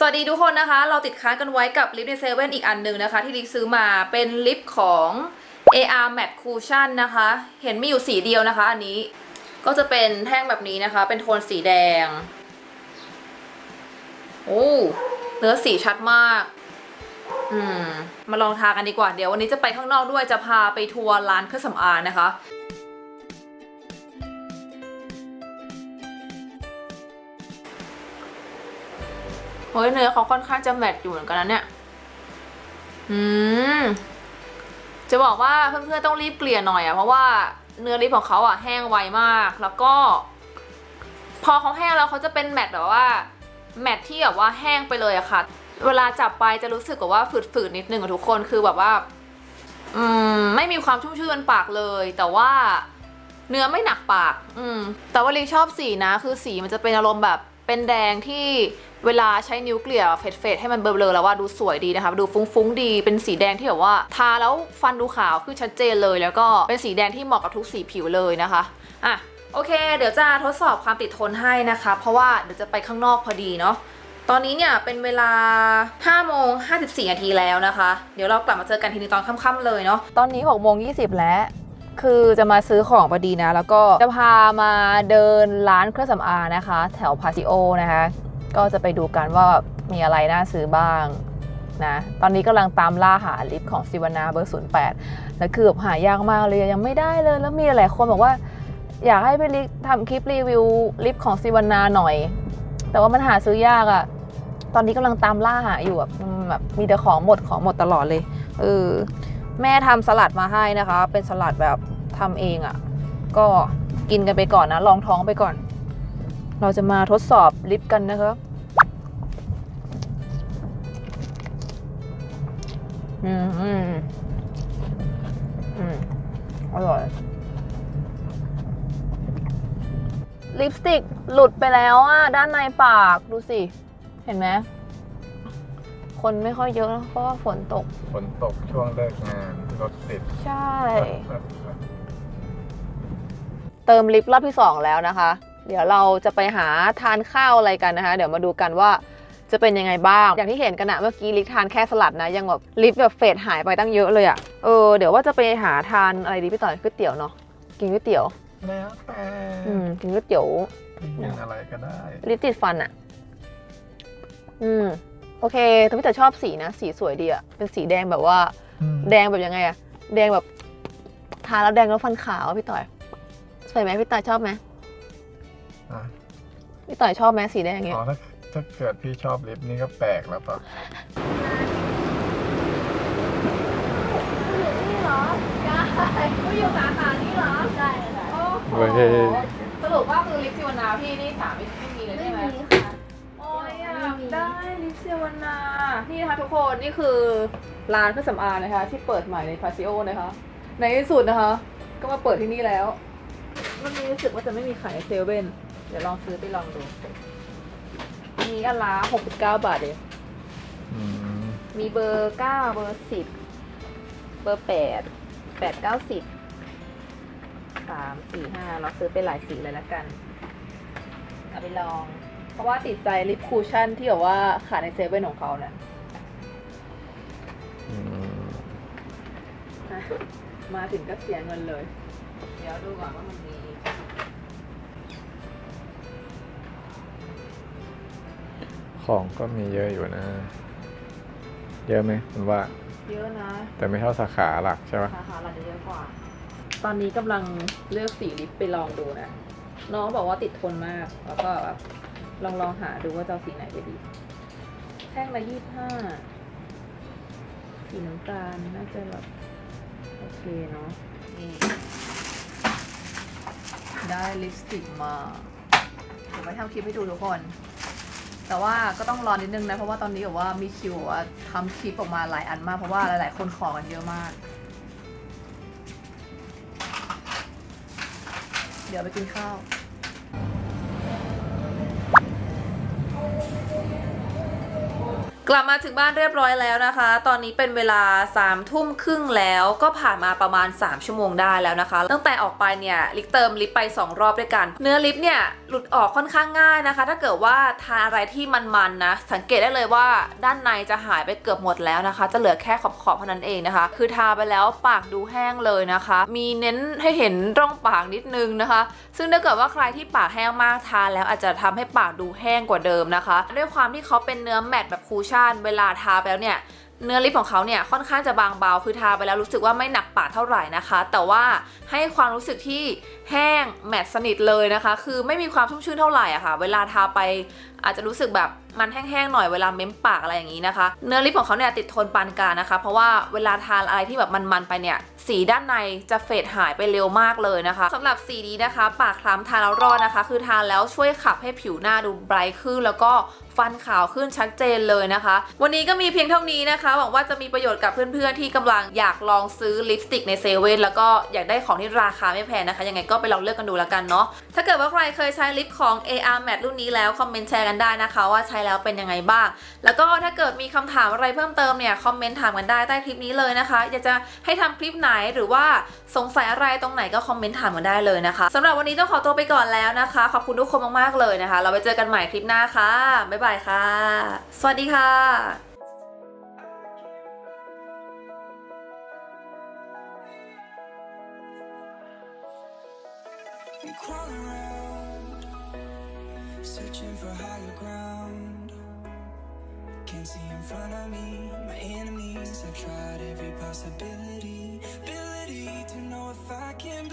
สวัสดีทุกคนนะคะ เราติดค้างกันไว้กับลิปในเซเว่นอีกอันหนึ่งนะคะ ที่ลิปซื้อมาเป็นลิปของ AR Matte Cushion นะคะ เห็นมีอยู่สีเดียวนะคะ อันนี้ก็จะเป็นแท่งแบบนี้นะคะ เป็นโทนสีแดง โอ้เนื้อสีชัดมาก อืม มาลองทากันดีกว่า เดี๋ยววันนี้จะไปข้างนอกด้วยจะพาไปทัวร์ร้านเครื่องสำอางนะคะ เฮ้ยเนื้อเขาค่อนข้างจะแมตต์อยู่เหมือนกันนะเนี่ย อืม จะบอกว่าเพื่อนๆต้องรีบเกลี่ยหน่อยอะเพราะว่าเนื้อลิปของเขาอะแห้งไวมาก แล้วก็ พอเขาแห้งแล้วเขาจะเป็นแมตต์แบบว่า แมตต์ที่แบบว่าแห้งไปเลยอะค่ะ เวลาจับไปจะรู้สึกกับว่าฝืดๆนิดนึงอะทุกคนคือแบบว่า อืม ไม่มีความชุ่มชื่นบนปากเลย แต่ว่าเนื้อไม่หนักปาก อืม แต่ว่าลิชอบสีนะ คือสีมันจะเป็นอารมณ์แบบเป็นแดงที่ เวลาใช้นิ้วเกลี่ยเฟดๆให้มันเบลอๆแล้วว่าดูสวยดีนะคะดูฟุ้งๆดีเป็นสีแดงที่แบบว่า ทาแล้วฟันดูขาวคือชัดเจนเลย แล้วก็เป็นสีแดงที่เหมาะกับทุกสีผิวเลยนะคะอะโอเค เดี๋ยวจะทดสอบความติดทนให้นะคะ เพราะว่าเดี๋ยวจะไปข้างนอกพอดีเนาะตอนนี้เนี่ยเป็นเวลา5โมง54นาทีแล้วนะคะ เดี๋ยวเรากลับมาเจอกันทีนึงตอนค่ำๆเลยเนาะตอนนี้6โมง20 แล้วคือจะมาซื้อของพอดีนะ แล้วก็จะพามาเดินร้านเครื่องสำอางนะคะ แถวพาซิโอนะคะ ก็จะไปดูกันว่ามีอะไรน่าซื้อบ้างนะตอนนี้กำลังตามล่าหาลิปของซิวานาเบอร์08แปดแล้วคือแบบหายากมากเลยยังไม่ได้เลย แล้วมีหลายคนบอกว่า อยากให้พี่ลิกทำคลิปรีวิวลิปของซิวานาหน่อย แต่ว่ามันหาซื้อยากอะตอนนี้กำลังตามล่าหาอยู่แบบมแบบมีแต่ของหมดของหมดตลอดเลยเออแม่ทำสลัดมาให้นะคะ เป็นสลัดแบบทำเองอะ่ะ ก็กินกันไปก่อนนะลองท้องไปก่อน เราจะมาทดสอบลิปกันนะคะอืมอืมอืมอร่อย ลิปสติกหลุดไปแล้วอะ ด้านในปากดูสิ เห็นไหมคนไม่ค่อยเยอะนะเพราะว่าฝนตก ฝนตกช่วงเลิกงานรถติด ใช่ เติมลิปรอบที่2แล้วนะคะ เดี๋ยวเราจะไปหาทานข้าวอะไรกันนะคะ เดี๋ยวมาดูกันว่าจะเป็นยังไงบ้าง อย่างที่เห็นกันนะเมื่อกี้ลิปทานแค่สลัดนะ ยังแบบลิปแบบเฟดหายไปตั้งเยอะเลยอะ่ะ เออ เดี๋ยวว่าจะไปหาทานอะไรดีพี่ต่อยก๋วยเตี๋ยวเนาะ กินก๋วยเตี๋ยว แล้วแต่อืม กินก๋วยเตี๋ยว กินอะไรก็ได้ ลิปติดฟันอะ่ะ อืม โอเคแต่พี่ต่อยชอบสีนะ สีสวยดีอะ่ะ เป็นสีแดงแบบว่า แดงแบบยังไงอะแดงแบบทาแล้วแดงแล้วฟันขาวอะพี่ต่อยสวยไหมพี่ต่อยชอบไหม อะพี่ต่อยชอบไหมสีแดงอย่างเงี้อ๋ยอถ้าถ้าเกิดพี่ชอบลิปนี่ก็แปลกแล้วปะนี่เหรอ ได้ก็อยู่สาขานี้เหรอ ได้ค่ะโอ้โหสรุปว่าคือลิปซิวนาพี่นี่ถามไม่ไม่มีเลยไม่ใช่ไหมมีค่ะ โอ้ยอยากได้ลิปซิวนา นี่นะคะทุกคนนี่คือร้านเครื่องสำอางนะคะ ที่เปิดใหม่ในพาซิโอนะคะ ในที่สุดนะคะ ก็มาเปิดที่นี่แล้ว มันมีรู้สึกว่าจะไม่มีขายในเซเว่น เดี๋ยวลองซื้อไปลองดู มีอันละ69บาทเองอืมมีเบอร์เก้าเบอร์สิบเบอร์แปดแปดเก้าสิบสามสี่ห้าเราซื้อไปหลายสีเลยละกัน เอาไปลอง เพราะว่าติดใจลิปคูชั่นที่แบบว่าขายในเซเว่นของเขาเนี่ยอืมนะมาถึงก็เสียเงินเลย เดี๋ยวดูก่อนว่ามันมี ของก็มีเยอะอยู่นะ เยอะไหมคุณว่า เยอะนะ แต่ไม่เท่าสาขาหลักใช่ปะราคาเราจะเยอะกว่า ตอนนี้กำลังเลือกสีลิปไปลองดูนะ น้องบอกว่าติดทนมาก แล้วก็แบบลองลองหาดูว่าจะเอาสีไหนไปดี แท่งละยี่ห้า สีน้ำตาลน่าจะแบบโอเคเนาะนี่ได้ลิปสติกมา เดี๋ยวไปทำคลิปให้ดูทุกคน แต่ว่าก็ต้องรอนิดนึงนะ เพราะว่าตอนนี้แบบว่ามีคิวว่าทำคลิปออกมาหลายอันมาก เพราะว่าหลาย ๆ คนขอกันเยอะมาก เดี๋ยวไปกินข้าว กลับมาถึงบ้านเรียบร้อยแล้วนะคะ ตอนนี้เป็นเวลา3ามทุ่มครึ่งแล้วก็ผ่านมาประมาณ 3 ชั่วโมงได้แล้วนะคะ ตั้งแต่ออกไปเนี่ยลิกเติมลิปไป 2 รอบด้วยกัน เนื้อลิปเนี่ยหลุดออกค่อนข้างง่ายนะคะ ถ้าเกิดว่าทาอะไรที่มันๆนะ สังเกตได้เลยว่าด้านในจะหายไปเกือบหมดแล้วนะคะ จะเหลือแค่ขอบๆเท่านั้นเองนะคะ คือทาไปแล้วปากดูแห้งเลยนะคะ มีเน้นให้เห็นร่องปากนิดนึงนะคะ ซึ่งถ้าเกิดว่าใครที่ปากแห้งมากทาแล้วอาจจะทำให้ปากดูแห้งกว่าเดิมนะคะ ด้วยความที่เขาเป็นเนื้อแมตต์แบบคูชั่นเวลาทาไปแล้วเนี่ยเนื้อลิปของเขาเนี่ยค่อนข้างจะบางเบาคือทาไปแล้วรู้สึกว่าไม่หนักปากเท่าไหร่นะคะ แต่ว่าให้ความรู้สึกที่แห้งแมตต์สนิทเลยนะคะ คือไม่มีความชุ่มชื้นเท่าไหร่อะค่ะ เวลาทาไปอาจจะรู้สึกแบบมันแห้งๆหน่อยเวลาเม้มปากอะไรอย่างนี้นะคะ เนื้อลิปของเขาเนี่ยติดทนปานกลางนะคะ เพราะว่าเวลาทานอะไรที่แบบมันๆไปเนี่ยสีด้านในจะเฟดหายไปเร็วมากเลยนะคะสำหรับสีนี้นะคะ ปากคล้ำทานแล้วรอดนะคะ คือทานแล้วช่วยขับให้ผิวหน้าดูไบรท์ขึ้นแล้วก็ฟันขาวขึ้นชัดเจนเลยนะคะ วันนี้ก็มีเพียงเท่านี้นะคะ หวังว่าจะมีประโยชน์กับเพื่อนๆที่กำลังอยากลองซื้อลิปสติกในเซเว่นแล้วก็อยากได้ของที่ราคาไม่แพงนะคะ ยังไงก็ไปลองเลือกกันดูแล้วกันเนาะ ถ้าเกิดว่าใครเคยใช้ลิปของ AR Matte รุ่นนี้แล้วคอมเมนต์แชร์กันได้นะคะว่าใช้แล้วเป็นยังไงบ้าง แล้วก็ถ้าเกิดมีคำถามอะไรเพิ่มเติมเนี่ยคอมเมนต์ถามกันได้ใต้คลิปนี้เลยนะคะอยากจะให้ทำคลิปไหนหรือว่าสงสัยอะไรตรงไหนก็คอมเมนต์ถามกันได้เลยนะคะสำหรับวันนี้ต้องขอตัวไปก่อนแล้วนะคะ ขอบคุณทุกคนมากๆเลยนะคะ เราไปเจอกันใหม่คลิปหน้าค่ะบ๊ายบายค่ะ สวัสดีค่ะ crawl around, Searching for higher ground. Can't see in front of me. My enemies, I've tried every possibility. Ability to know if I can